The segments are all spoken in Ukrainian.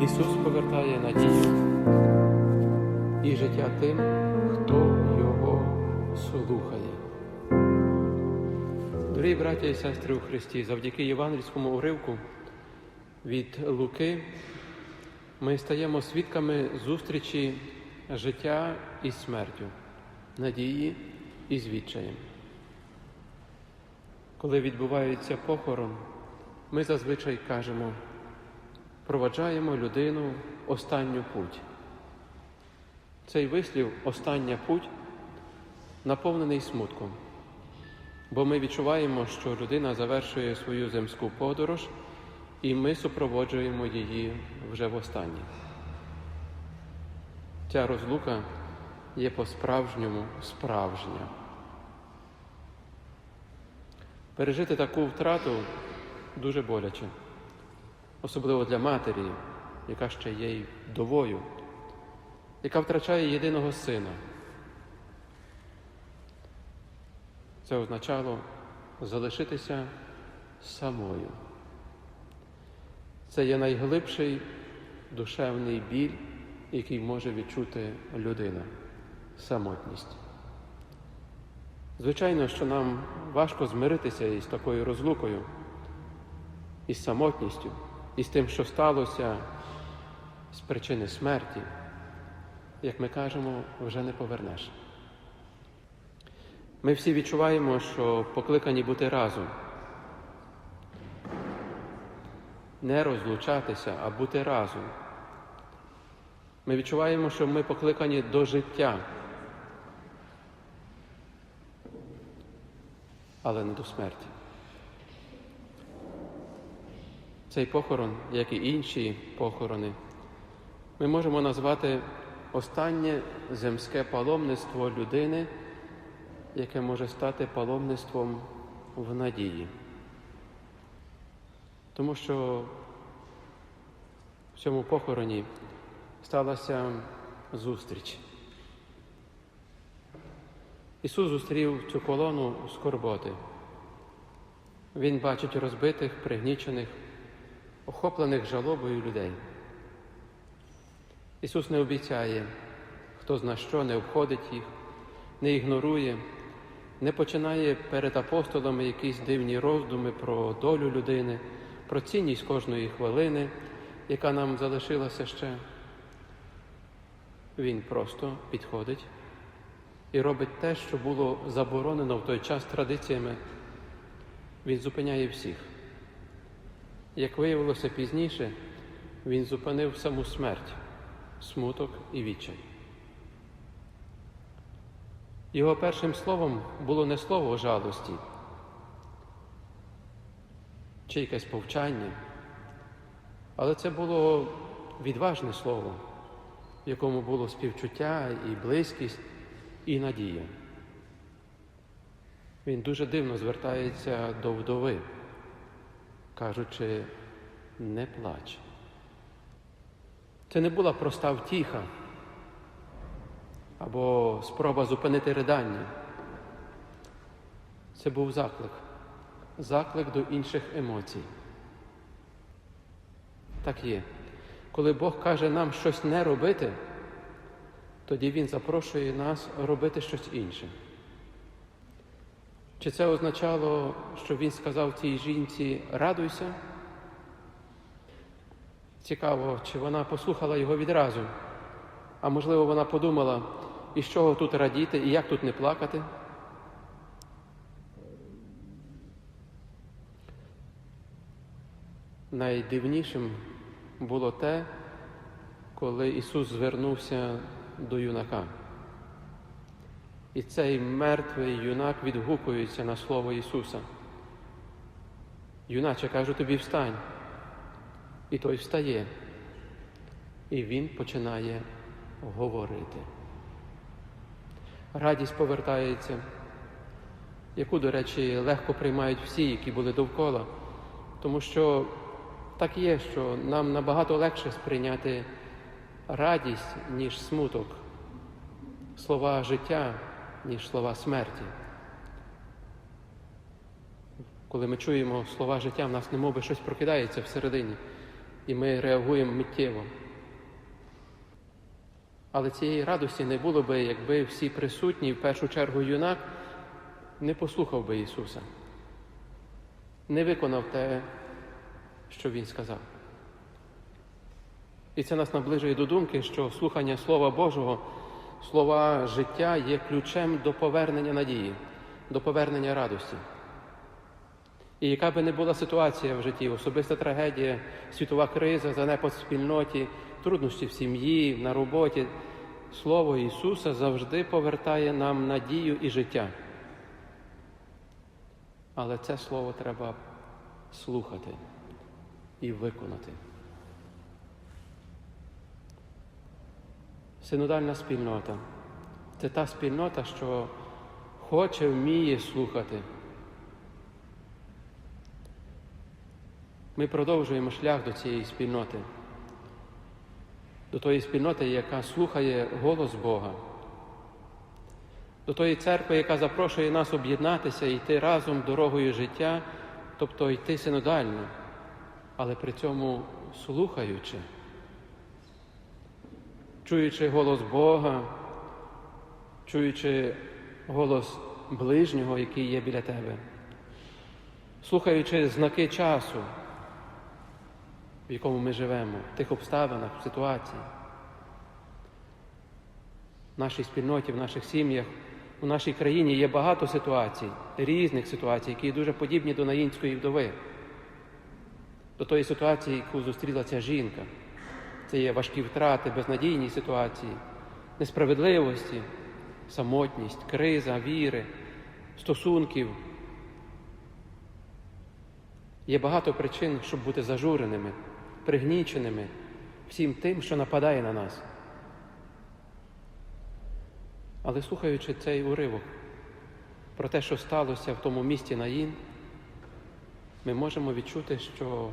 Ісус повертає надію і життя тим, хто Його слухає. Дорогі браті і сестри у Христі, завдяки євангельському уривку від Луки ми стаємо свідками зустрічі життя із смертю, надії і звідчаєм. Коли відбувається похорон, ми зазвичай кажемо, проваджаємо людину останню путь. Цей вислів остання путь наповнений смутком, бо ми відчуваємо, що людина завершує свою земську подорож, і ми супроводжуємо її вже востаннє. Ця розлука є по-справжньому справжня. Пережити таку втрату дуже боляче, особливо для матері, яка ще є й вдовою, яка втрачає єдиного сина. Це означало залишитися самою. Це є найглибший душевний біль, який може відчути людина самотність. Звичайно, що нам важко змиритися із такою розлукою, із самотністю, із тим, що сталося з причини смерті, як ми кажемо, вже не повернеш. Ми всі відчуваємо, що покликані бути разом, не розлучатися, а бути разом. Ми відчуваємо, що ми покликані до життя. але не до смерті. Цей похорон, як і інші похорони, ми можемо назвати останнє земське паломництво людини, яке може стати паломництвом в надії. Тому що в цьому похороні сталася зустріч. Ісус зустрів цю колону скорботи. Він бачить розбитих, пригнічених, охоплених жалобою людей. Ісус не обіцяє, хто зна що не обходить їх, не ігнорує, не починає перед апостолами якісь дивні роздуми про долю людини, про цінність кожної хвилини, яка нам залишилася ще. Він просто підходить і робить те, що було заборонено в той час традиціями, він зупиняє всіх. Як виявилося пізніше, він зупинив саму смерть, смуток і відчай. Його першим словом було не слово жалості, чи якесь повчання, але це було відважне слово, в якому було співчуття і близькість і надія. Він дуже дивно звертається до вдови, кажучи, не плач. Це не була проста втіха або спроба зупинити ридання. Це був заклик, заклик до інших емоцій. Так є. Коли Бог каже нам щось не робити, тоді Він запрошує нас робити щось інше. Чи це означало, що він сказав цій жінці радуйся? Цікаво, чи вона послухала його відразу, а можливо, вона подумала, і з чого тут радіти, і як тут не плакати? Найдивнішим було те, коли Ісус звернувся до юнака. І цей мертвий юнак відгукується на Слово Ісуса. Юначе кажу тобі встань. І той встає. І він починає говорити. Радість повертається, яку, до речі, легко приймають всі, які були довкола, тому що так є, що нам набагато легше сприйняти радість, ніж смуток, слова життя, ніж слова смерті. Коли ми чуємо слова життя, в нас немов би щось прокидається всередині. і ми реагуємо миттєво. Але цієї радості не було би, якби всі присутні, в першу чергу юнак, не послухав би Ісуса, не виконав те, що Він сказав. І це нас наближує до думки, що слухання Слова Божого, слова життя є ключем до повернення надії, до повернення радості. І яка би не була ситуація в житті, особиста трагедія, світова криза, занепад в спільноті, труднощі в сім'ї, на роботі, Слово Ісуса завжди повертає нам надію і життя. Але це слово треба слухати і виконати. Синодальна спільнота. Це та спільнота, що хоче, вміє слухати. Ми продовжуємо шлях до цієї спільноти, до тої спільноти, яка слухає голос Бога, до тої церкви, яка запрошує нас об'єднатися і йти разом дорогою життя, тобто йти синодально, але при цьому слухаючи, чуючи голос Бога, чуючи голос ближнього, який є біля тебе, слухаючи знаки часу в якому ми живемо, в тих обставинах, в ситуації, в нашій спільноті, в наших сім'ях, у нашій країні є багато ситуацій, різних ситуацій, які дуже подібні до наїнської вдови, до тої ситуації, яку зустріла ця жінка. Це є важкі втрати, безнадійні ситуації, несправедливості, самотність, криза, віри, стосунків. Є багато причин, щоб бути зажуреними, пригніченими всім тим, що нападає на нас. Але слухаючи цей уривок про те, що сталося в тому місті Наїн, ми можемо відчути, що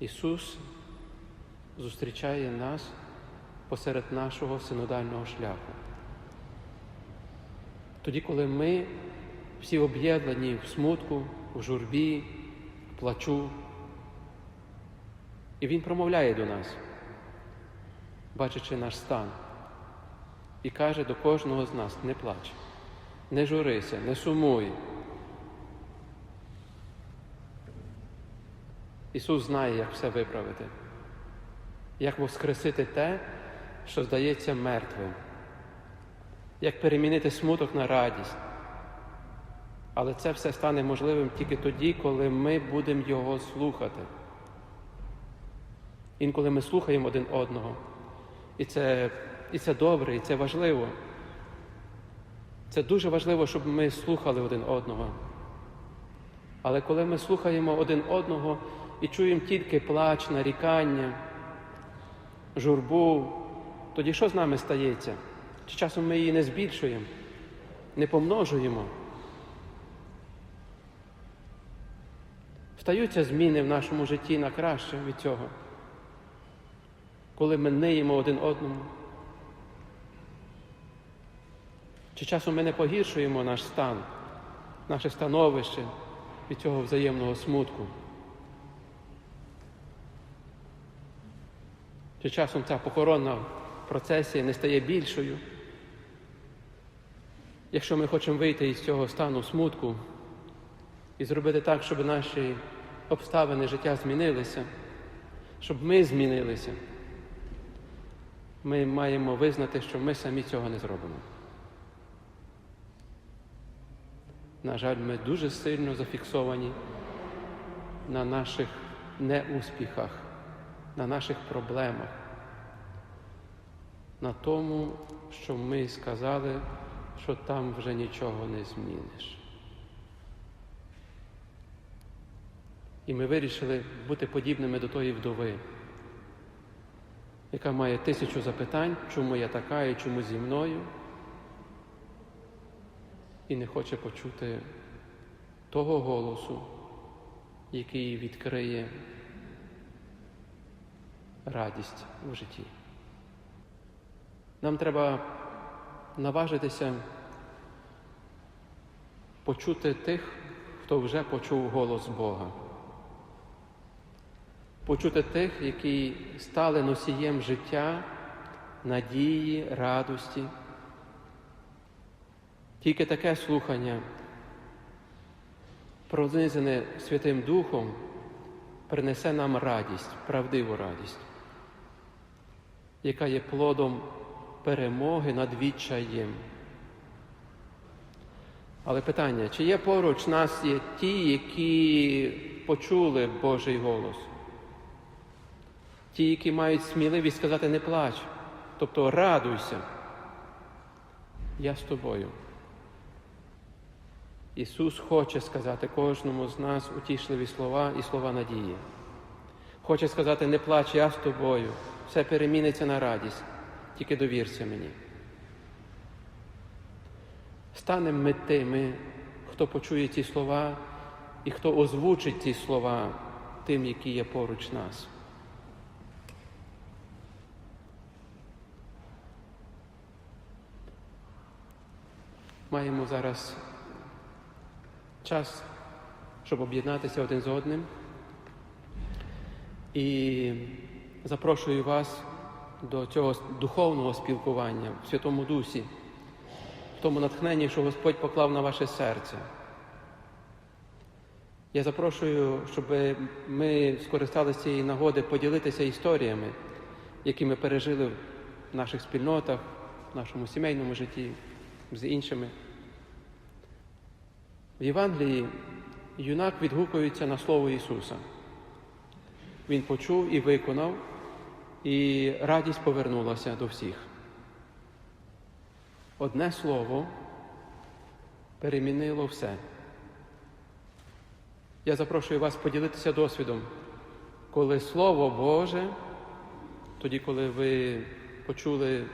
Ісус зустрічає нас посеред нашого синодального шляху. Тоді, коли ми всі об'єднані в смутку, в журбі, в плачу, і Він промовляє до нас, бачачи наш стан, і каже до кожного з нас: не плач, не журися, не сумуй. Ісус знає, як все виправити, як воскресити те, що здається мертвим, як перемінити смуток на радість. Але це все стане можливим тільки тоді, коли ми будемо Його слухати. Інколи ми слухаємо один одного. І це, і це добре, і це важливо. Це дуже важливо, щоб ми слухали один одного. Але коли ми слухаємо один одного і чуємо тільки плач, нарікання, журбу, тоді що з нами стається? Чи часом ми її не збільшуємо, не помножуємо? Стаються зміни в нашому житті на краще від цього, коли ми ниємо один одному. Чи часом ми не погіршуємо наш стан, наше становище від цього взаємного смутку? Чи часом ця похоронна процесія не стає більшою? Якщо ми хочемо вийти із цього стану смутку і зробити так, щоб наші обставини життя змінилися, щоб ми змінилися, ми маємо визнати, що ми самі цього не зробимо. На жаль, ми дуже сильно зафіксовані на наших неуспіхах, на наших проблемах, на тому, що ми сказали, що там вже нічого не зміниш. І ми вирішили бути подібними до тої вдови, яка має тисячу запитань, чому я така і чому зі мною, і не хоче почути того голосу, який відкриє радість в житті. Нам треба наважитися почути тих, хто вже почув голос Бога. почути тих, які стали носієм життя, надії, радості. Тільки таке слухання, пронизане Святим Духом, принесе нам радість, правдиву радість, яка є плодом перемоги над відчаєм. Але питання, чи є поруч нас є ті, які почули Божий голос? Ті, які мають сміливість сказати не плач, тобто радуйся, я з тобою. Ісус хоче сказати кожному з нас утішливі слова і слова надії. Хоче сказати, не плач, я з тобою, все переміниться на радість, тільки довірся мені. Станемо ми тими, хто почує ці слова і хто озвучить ці слова тим, які є поруч нас. Маємо зараз час, щоб об'єднатися один з одним. І запрошую вас до цього духовного спілкування в Святому Дусі, в тому натхненні, що Господь поклав на ваше серце. Я запрошую, щоб ми скористалися цієї нагоди поділитися історіями, які ми пережили в наших спільнотах, в нашому сімейному житті, з іншими. В Євангелії юнак відгукується на Слово Ісуса. Він почув і виконав, і радість повернулася до всіх. Одне слово перемінило все. Я запрошую вас поділитися досвідом, коли Слово Боже, тоді, коли ви почули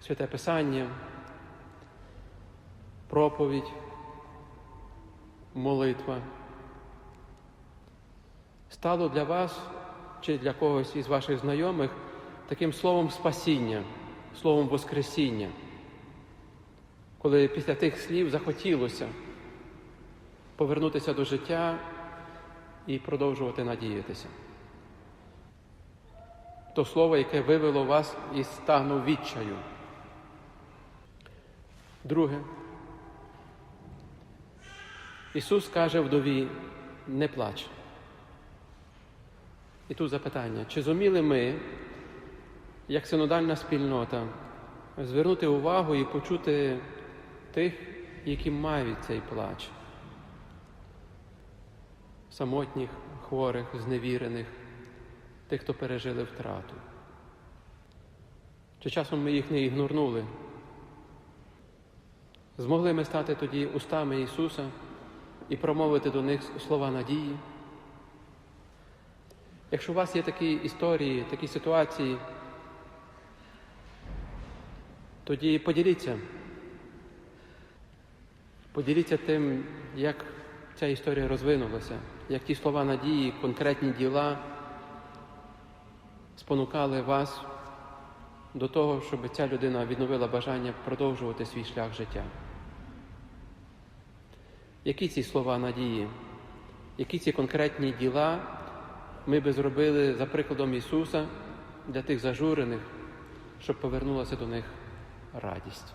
святе Писання, проповідь, молитва, стало для вас чи для когось із ваших знайомих таким словом спасіння, словом Воскресіння, коли після тих слів захотілося повернутися до життя і продовжувати надіятися. То слово, яке вивело вас із стану відчаю. Друге. Ісус каже вдові, не плач. І тут запитання, чи зуміли ми, як синодальна спільнота, звернути увагу і почути тих, які мають цей плач? Самотніх, хворих, зневірених, тих, хто пережили втрату. Чи часом ми їх не ігнорнули? Змогли ми стати тоді устами Ісуса і промовити до них слова надії? Якщо у вас є такі історії, такі ситуації, тоді поділіться. Поділіться тим, як ця історія розвинулася, як ті слова надії, конкретні діла спонукали вас до того, щоб ця людина відновила бажання продовжувати свій шлях життя. Які ці слова надії, які ці конкретні діла ми би зробили за прикладом Ісуса для тих зажурених, щоб повернулася до них радість.